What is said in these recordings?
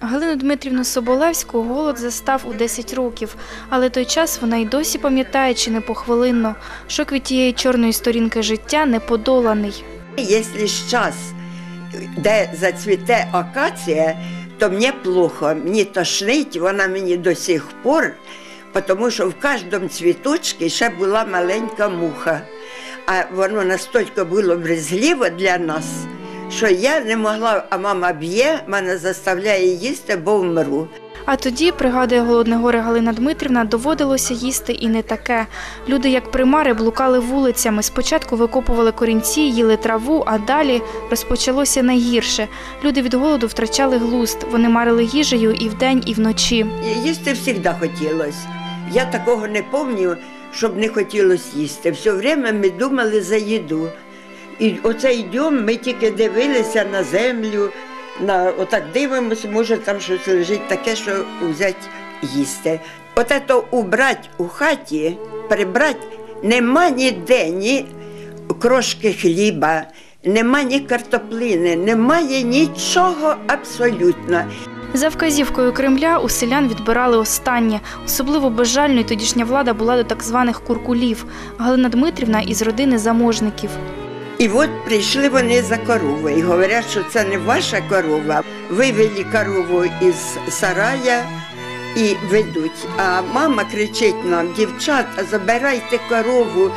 Галину Дмитрівну Соболевську голод застав у 10 років, але той час вона й досі пам'ятає чи не похвилинно. Шок від тієї чорної сторінки життя не подоланий. Если сейчас, де зацвіте акація, то мені плохо, мені тошнить, вона мені до сих пор, тому що в кожному цвіточці ще була маленька муха. А воно настільки було брезгливо для нас, що я не могла, а мама б'є, мене заставляє їсти, бо вмру. А тоді, пригадує Голодне горе Галина Дмитрівна, доводилося їсти і не таке. Люди, як примари, блукали вулицями. Спочатку викопували корінці, їли траву, а далі розпочалося найгірше. Люди від голоду втрачали глузд. Вони марили їжею і вдень, і вночі. Їсти завжди хотілося. Я такого не пам'ятаю, щоб не хотілося їсти. Все время ми думали за їду. І оце йдемо, ми тільки дивилися на землю, на, отак дивимося, може там щось лежить таке, що взяти їсти. От це убрати у хаті, прибрати, нема ніде ні крошки хліба, нема ні картоплини, немає нічого абсолютно. За вказівкою Кремля у селян відбирали останнє. Особливо безжальною тодішня влада була до так званих куркулів. Галина Дмитрівна із родини заможників. І от прийшли вони за коровою і говорять, що це не ваша корова. Вивели корову із сарая і ведуть. А мама кричить нам, дівчата, забирайте корову,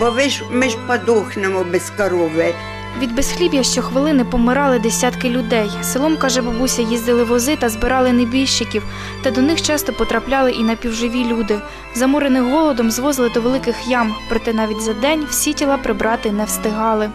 бо ви ж ми ж подохнемо без корови. Від безхліб'я щохвилини помирали десятки людей. Селом, каже бабуся, їздили вози та збирали небіжчиків, та до них часто потрапляли і напівживі люди. Заморених голодом звозили до великих ям, проте навіть за день всі тіла прибрати не встигали.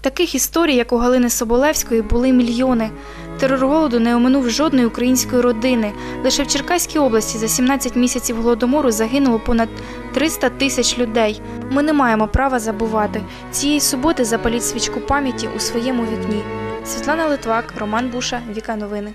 Таких історій, як у Галини Соболевської, були мільйони. Терор голоду не оминув жодної української родини. Лише в Черкаській області за 17 місяців голодомору загинуло понад 300 тисяч людей. Ми не маємо права забувати. Цієї суботи запаліть свічку пам'яті у своєму вікні. Світлана Литвак, Роман Буша, Віка Новини.